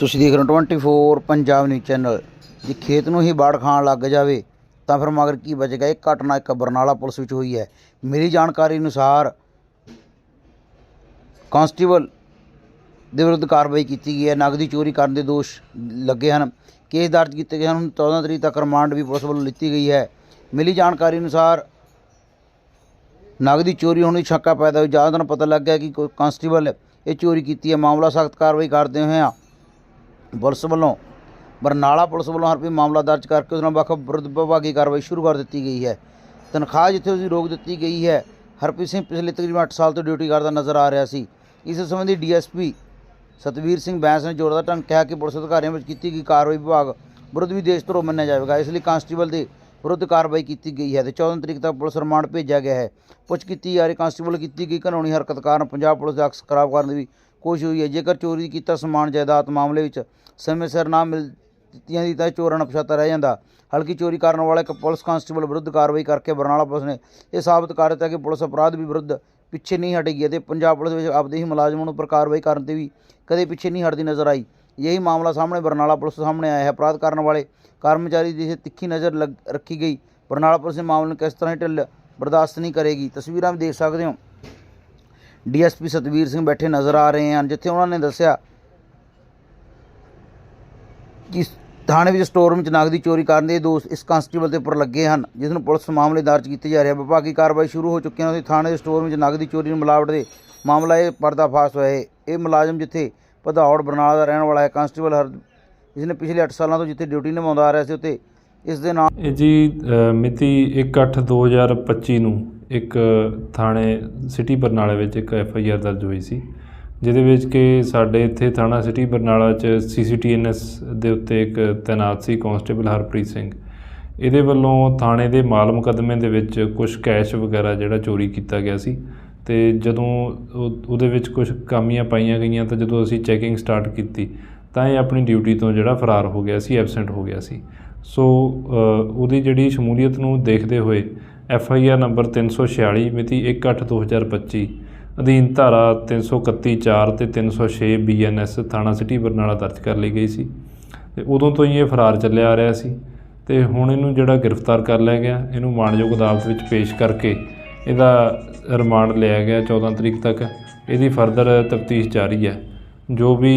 ਤੁਸੀਂ ਦੇਖ ਰਹੇ ਹੋ 24 ਪੰਜਾਬ ਨਿਊਜ਼ ਚੈਨਲ ਜੇ ਖੇਤ ਨੂੰ ਹੀ ਬਾੜ ਖਾਣ ਲੱਗ ਜਾਵੇ, ਤਾਂ ਫਿਰ ਮਗਰ ਕੀ ਬਚੇਗਾ? ਇਹ ਘਟਨਾ ਇੱਕ ਬਰਨਾਲਾ ਪੁਲਿਸ ਵਿੱਚ ਹੋਈ ਹੈ। ਮੇਰੀ ਜਾਣਕਾਰੀ ਅਨੁਸਾਰ ਕਾਂਸਟੇਬਲ ਦੇ ਵਿਰੁੱਧ ਕਾਰਵਾਈ ਕੀਤੀ ਗਈ ਹੈ। ਨਗਦੀ ਚੋਰੀ ਕਰਨ ਦੇ ਦੋਸ਼ ਲੱਗੇ ਹਨ। ਕੇਸ ਦਰਜ ਕੀਤੇ ਗਏ ਹਨ। ਹੁਣ 14 ਤਰੀਕ ਤੱਕ ਰਿਮਾਂਡ ਵੀ ਪੁਲਿਸ ਵੱਲੋਂ ਲਿੱਤੀ ਗਈ ਹੈ। ਮਿਲੀ ਜਾਣਕਾਰੀ ਅਨੁਸਾਰ ਨਗਦੀ ਚੋਰੀ ਹੋਣ ਦੀ ਸ਼ੱਕਾ ਪੈਦਾ ਹੋਈ ਜਦੋਂ ਪਤਾ ਲੱਗ ਗਿਆ ਕਿ ਕੋਈ ਕਾਂਸਟੇਬਲ ਇਹ ਚੋਰੀ ਕੀਤੀ ਹੈ। ਮਾਮਲਾ ਸਖਤ ਕਾਰਵਾਈ ਕਰਦੇ ਹੋਏ ਪੁਲਿਸ ਵੱਲੋਂ ਬਰਨਾਲਾ ਪੁਲਿਸ ਵੱਲੋਂ ਹਰ ਮਾਮਲਾ ਦਰਜ ਕਰਕੇ ਉਸ ਨਾਲ ਵੱਖ ਵਿਰੁੱਧ ਵਿਭਾਗੀ ਕਾਰਵਾਈ ਸ਼ੁਰੂ ਕਰ ਦਿੱਤੀ ਗਈ ਹੈ। ਤਨਖਾਹ ਜਿੱਥੇ ਉਸਦੀ ਰੋਕ ਦਿੱਤੀ ਗਈ ਹੈ, ਹਰਪ੍ਰੀਤ ਸਿੰਘ ਪਿਛਲੇ ਤਕਰੀਬਨ 8 ਸਾਲ ਤੋਂ ਡਿਊਟੀ ਕਰਦਾ ਨਜ਼ਰ ਆ ਰਿਹਾ ਸੀ। ਇਸ ਸੰਬੰਧੀ ਡੀਐਸਪੀ ਸਤਵੀਰ ਸਿੰਘ ਬੈਂਸ ਨੇ ਜ਼ੋਰਦਾਰ ਢੰਗ ਕਿਹਾ ਕਿ ਪੁਲਿਸ ਅਧਿਕਾਰੀਆਂ ਵਿੱਚ ਕੀਤੀ ਗਈ ਕਾਰਵਾਈ ਵਿਭਾਗ ਵਿਰੁੱਧ ਵੀ ਦੇਸ਼ ਧਰੋ ਮੰਨਿਆ ਜਾਵੇਗਾ। ਇਸ ਲਈ ਕਾਂਸਟੇਬਲ ਦੇ ਵਿਰੁੱਧ ਕਾਰਵਾਈ ਕੀਤੀ ਗਈ ਹੈ ਤੇ 14 ਤਰੀਕ ਤੱਕ ਪੁਲਿਸ ਰਿਮਾਂਡ ਭੇਜਿਆ ਗਿਆ ਹੈ। ਪੁੱਛ ਕੀਤੀ ਜਾ ਰਹੀ ਕਾਂਸਟੇਬਲ ਕੀਤੀ ਗਈ ਕਾਨੂੰਨੀ ਹਰਕਤ ਕਾਰਨ ਪੰਜਾਬ ਪੁਲਿਸ ਦਾ ਅਕਸ ਖਰਾਬ ਕਰਨ ਦੀ ਵੀ ਕੋਸ਼ਿਸ਼ ਹੋਈ ਹੈ। ਜੇਕਰ ਚੋਰੀ ਕੀਤਾ ਸਮਾਨ, ਜਾਇਦਾਦ ਮਾਮਲੇ ਵਿੱਚ ਸਮੇਂ ਸਿਰ ਨਾ ਮਿਲ ਦਿੱਤੀਆਂ ਦੀ ਤਾਂ ਚੋਰਾਂ ਪਛਾਤਾ ਰਹਿ ਜਾਂਦਾ। ਹਲਕੀ ਚੋਰੀ ਕਰਨ ਵਾਲਾ ਇੱਕ ਪੁਲਿਸ ਕਾਂਸਟੇਬਲ ਵਿਰੁੱਧ ਕਾਰਵਾਈ ਕਰਕੇ ਬਰਨਾਲਾ ਪੁਲਿਸ ਨੇ ਇਹ ਸਾਬਤ ਕਰ ਦਿੱਤਾ ਕਿ ਪੁਲਿਸ ਅਪਰਾਧ ਵੀ ਵਿਰੁੱਧ ਪਿੱਛੇ ਨਹੀਂ ਹਟੇਗੀ ਅਤੇ ਪੰਜਾਬ ਪੁਲਿਸ ਵਿੱਚ ਆਪਦੇ ਹੀ ਮੁਲਾਜ਼ਮਾਂ ਨੂੰ ਉੱਪਰ ਕਾਰਵਾਈ ਕਰਨ ਤੇ ਵੀ ਕਦੇ ਪਿੱਛੇ ਨਹੀਂ ਹਟਦੀ ਨਜ਼ਰ ਆਈ। ਇਹੀ ਮਾਮਲਾ ਸਾਹਮਣੇ ਬਰਨਾਲਾ ਪੁਲਿਸ ਸਾਹਮਣੇ ਆਇਆ ਹੈ। ਅਪਰਾਧ ਕਰਨ ਵਾਲੇ ਕਰਮਚਾਰੀ ਦੀ ਤਿੱਖੀ ਨਜ਼ਰ ਲੱਗ- ਰੱਖੀ ਗਈ। ਬਰਨਾਲਾ ਪੁਲਿਸ ਨੇ ਮਾਮਲੇ ਨੂੰ ਕਿਸ ਤਰ੍ਹਾਂ ਹੀ ਢਿੱਲ ਬਰਦਾਸ਼ਤ ਨਹੀਂ ਕਰੇਗੀ? ਤਸਵੀਰਾਂ ਵੀ ਦੇਖ ਸਕਦੇ ਹੋ। ਡੀਐਸਪੀ ਸਤਵੀਰ ਸਿੰਘ ਬੈਠੇ ਨਜ਼ਰ ਆ ਰਹੇ ਹਨ ਜਿੱਥੇ ਉਹਨਾਂ ਨੇ ਦੱਸਿਆ ਕਿ ਥਾਣੇ ਵਿੱਚ ਸਟੋਰ ਵਿੱਚ ਨਗਦੀ ਚੋਰੀ ਕਰਨ ਦੇ ਦੋਸ਼ ਇਸ ਕਾਂਸਟੇਬਲ ਦੇ ਉੱਪਰ ਲੱਗੇ ਹਨ ਜਿਸ ਨੂੰ ਪੁਲਿਸ ਮਾਮਲੇ ਦਰਜ ਕੀਤੇ ਜਾ ਰਿਹਾ ਵਿਭਾਗੀ ਕਾਰਵਾਈ ਸ਼ੁਰੂ ਹੋ ਚੁੱਕੀ ਹੈ ਉਹਦੇ ਥਾਣੇ ਦੇ ਸਟੋਰ ਵਿੱਚ ਨਗਦੀ ਚੋਰੀ ਨੂੰ ਮਿਲਾਵਟ ਦੇ ਮਾਮਲਾ ਇਹ ਪਰਦਾਫਾਸ਼ ਹੋਇਆ ਹੈ। ਇਹ ਮੁਲਾਜ਼ਮ ਜਿੱਥੇ ਭਦੌੜ ਬਰਨਾਲਾ ਦਾ ਰਹਿਣ ਵਾਲਾ ਹੈ ਕਾਂਸਟੇਬਲ ਹਰ ਜਿਸ ਨੇ ਪਿਛਲੇ 8 ਸਾਲਾਂ ਤੋਂ ਜਿੱਥੇ ਡਿਊਟੀ ਨਿਭਾਉਂਦਾ ਆ ਰਿਹਾ ਸੀ ਉੱਤੇ ਇਸ ਦੇ ਨਾਲ ਇਹ ਜੀ ਅ, ਮਿਤੀ 1/8/2025 ਨੂੰ ਇੱਕ ਥਾਣੇ, ਸਿਟੀ ਬਰਨਾਲਾ ਵਿੱਚ ਇੱਕ ਐਫ ਆਈ ਆਰ ਦਰਜ ਹੋਈ ਸੀ, ਜਿਹਦੇ ਵਿੱਚ ਕਿ ਸਾਡੇ ਇੱਥੇ ਥਾਣਾ ਸਿਟੀ ਬਰਨਾਲਾ 'ਚ ਸੀਸੀਟੀਐਨਐਸ ਦੇ ਉੱਤੇ ਇੱਕ ਤੈਨਾਤ ਸੀ ਕਾਂਸਟੇਬਲ ਹਰਪ੍ਰੀਤ ਸਿੰਘ। ਇਹਦੇ ਵੱਲੋਂ ਥਾਣੇ ਦੇ ਮਾਲ ਮੁਕੱਦਮੇ ਦੇ ਵਿੱਚ ਕੁਝ ਕੈਸ਼ ਵਗੈਰਾ ਜਿਹੜਾ ਚੋਰੀ ਕੀਤਾ ਗਿਆ ਸੀ ਤੇ ਜਦੋਂ ਉਹਦੇ ਵਿੱਚ ਕੁਝ ਕਾਮੀਆਂ ਪਾਈਆਂ ਗਈਆਂ ਤਾਂ ਜਦੋਂ ਅਸੀਂ ਚੈਕਿੰਗ ਸਟਾਰਟ ਕੀਤੀ ਤਾਂ ਇਹ ਆਪਣੀ ਡਿਊਟੀ ਤੋਂ ਜਿਹੜਾ ਫਰਾਰ ਹੋ ਗਿਆ ਸੀ, ਐਬਸੈਂਟ ਹੋ ਗਿਆ ਸੀ। ਸੋ ਉਹਦੀ ਜਿਹੜੀ ਸ਼ਮੂਲੀਅਤ ਨੂੰ ਦੇਖਦੇ ਹੋਏ ਐਫ ਆਈ ਆਰ ਨੰਬਰ 346 ਮਿਤੀ 1/8/2025 ਅਧੀਨ ਧਾਰਾ 331 4 ਤੇ 306 ਬੀਐਨਐਸ ਥਾਣਾ ਸਿਟੀ ਬਰਨਾਲਾ ਦਰਜ ਕਰ ਲਈ ਗਈ ਸੀ। ਤੇ ਉਦੋਂ ਤੋਂ ਹੀ ਇਹ ਫਰਾਰ ਚੱਲਿਆ ਆ ਰਿਹਾ ਸੀ। ਤੇ ਹੁਣ ਇਹਨੂੰ ਜਿਹੜਾ ਗ੍ਰਿਫਤਾਰ ਕਰ ਲਿਆ ਗਿਆ, ਇਹਨੂੰ ਮਾਣਯੋਗ ਅਦਾਲਤ ਵਿੱਚ ਪੇਸ਼ ਕਰਕੇ ਇਹਦਾ ਰਿਮਾਂਡ ਲਿਆ ਗਿਆ 14 ਤਰੀਕ ਤੱਕ। ਇਹਦੀ ਫਰਦਰ ਤਫਤੀਸ਼ ਜਾਰੀ ਹੈ। ਜੋ ਵੀ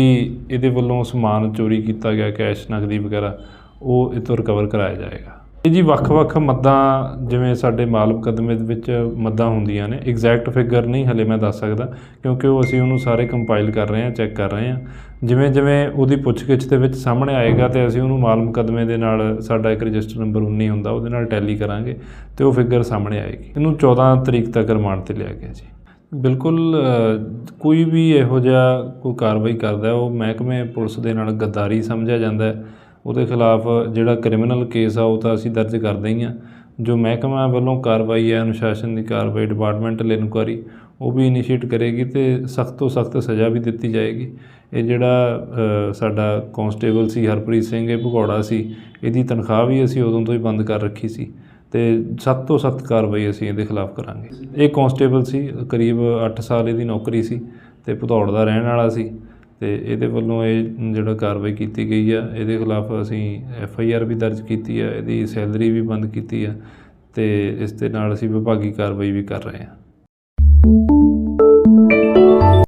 ਇਹਦੇ ਵੱਲੋਂ ਸਮਾਨ ਚੋਰੀ ਕੀਤਾ ਗਿਆ, ਕੈਸ਼, ਨਕਦੀ ਵਗੈਰਾ ਉਹ ਇਹ ਤੋਂ ਰਿਕਵਰ ਕਰਾਇਆ ਜਾਏਗਾ। ਇਹ ਜੀ ਵੱਖ-ਵੱਖ ਮੱਦਾਂ, ਜਿਵੇਂ ਸਾਡੇ ਮਾਲ ਮੁਕੱਦਮੇ ਦੇ ਵਿੱਚ ਮੱਦਾਂ ਹੁੰਦੀਆਂ ਨੇ ਐਗਜ਼ੈਕਟ ਫਿਗਰ ਨਹੀਂ ਹਲੇ ਮੈਂ ਦੱਸ ਸਕਦਾ, ਕਿਉਂਕਿ ਉਹ ਅਸੀਂ ਉਹਨੂੰ ਸਾਰੇ ਕੰਪਾਈਲ ਕਰ ਰਹੇ ਹਾਂ ਚੈੱਕ ਕਰ ਰਹੇ ਹਾਂ। ਜਿਵੇਂ ਜਿਵੇਂ ਉਹਦੀ ਪੁੱਛਗਿੱਛ ਦੇ ਵਿੱਚ ਸਾਹਮਣੇ ਆਏਗਾ ਤੇ ਅਸੀਂ ਉਹਨੂੰ ਮਾਲ ਮੁਕੱਦਮੇ ਦੇ ਨਾਲ ਸਾਡਾ ਇੱਕ ਰਜਿਸਟਰ ਨੰਬਰ 19 ਹੁੰਦਾ, ਉਹਦੇ ਨਾਲ ਟੈਲੀ ਕਰਾਂਗੇ ਤੇ ਉਹ ਫਿਗਰ ਸਾਹਮਣੇ ਆਏਗੀ। ਇਹਨੂੰ 14 ਤਰੀਕ ਤੱਕ ਰਿਮਾਂਡ ਤੇ ਲਿਆ ਗਿਆ ਜੀ। ਬਿਲਕੁਲ ਕੋਈ ਵੀ ਇਹੋ ਜਿਹਾ ਕੋਈ ਕਾਰਵਾਈ ਕਰਦਾ, ਉਹ ਮਹਿਕਮੇ ਪੁਲਿਸ ਦੇ ਨਾਲ ਗੱਦਾਰੀ ਸਮਝਿਆ ਜਾਂਦਾ ਹੈ। ਉਹਦੇ ਖਿਲਾਫ ਜਿਹੜਾ ਕ੍ਰਿਮੀਨਲ ਕੇਸ ਆ, ਉਹ ਤਾਂ ਅਸੀਂ ਦਰਜ ਕਰਦੇ ਹੀ ਹਾਂ ਜੋ ਮਹਿਕਮਾ ਵੱਲੋਂ ਕਾਰਵਾਈ ਹੈ, ਅਨੁਸ਼ਾਸਨ ਦੀ ਕਾਰਵਾਈ ਡਿਪਾਰਟਮੈਂਟਲ ਇਨਕੁਆਰੀ ਉਹ ਵੀ ਇਨੀਸ਼ੀਏਟ ਕਰੇਗੀ ਤੇ ਸਖਤ ਤੋਂ ਸਖਤ ਸਜ਼ਾ ਵੀ ਦਿੱਤੀ ਜਾਏਗੀ। ਇਹ ਜਿਹੜਾ ਸਾਡਾ ਕਾਂਸਟੇਬਲ ਸੀ, ਹਰਪ੍ਰੀਤ ਸਿੰਘ, ਇਹ ਭਗੌੜਾ ਸੀ, ਇਹਦੀ ਤਨਖਾਹ ਵੀ ਅਸੀਂ ਉਦੋਂ ਤੋਂ ਹੀ ਬੰਦ ਕਰ ਰੱਖੀ ਸੀ ਤੇ ਸਖਤ ਤੋਂ ਸਖਤ ਕਾਰਵਾਈ ਅਸੀਂ ਇਹਦੇ ਖਿਲਾਫ ਕਰਾਂਗੇ। ਇਹ ਕਾਂਸਟੇਬਲ ਸੀ, ਕਰੀਬ 8 ਸਾਲ ਇਹਦੀ ਨੌਕਰੀ ਸੀ ਤੇ ਭਦੌੜ ਦਾ ਰਹਿਣ ਵਾਲਾ ਸੀ। ਅਤੇ ਇਹਦੇ ਵੱਲੋਂ ਇਹ ਜਿਹੜਾ ਕਾਰਵਾਈ ਕੀਤੀ ਗਈ ਆ, ਇਹਦੇ ਖਿਲਾਫ ਅਸੀਂ ਐੱਫ ਆਈ ਆਰ ਵੀ ਦਰਜ ਕੀਤੀ ਆ, ਇਹਦੀ ਸੈਲਰੀ ਵੀ ਬੰਦ ਕੀਤੀ ਆ ਅਤੇ ਇਸ ਦੇ ਨਾਲ ਅਸੀਂ ਵਿਭਾਗੀ ਕਾਰਵਾਈ ਵੀ ਕਰ ਰਹੇ ਹਾਂ।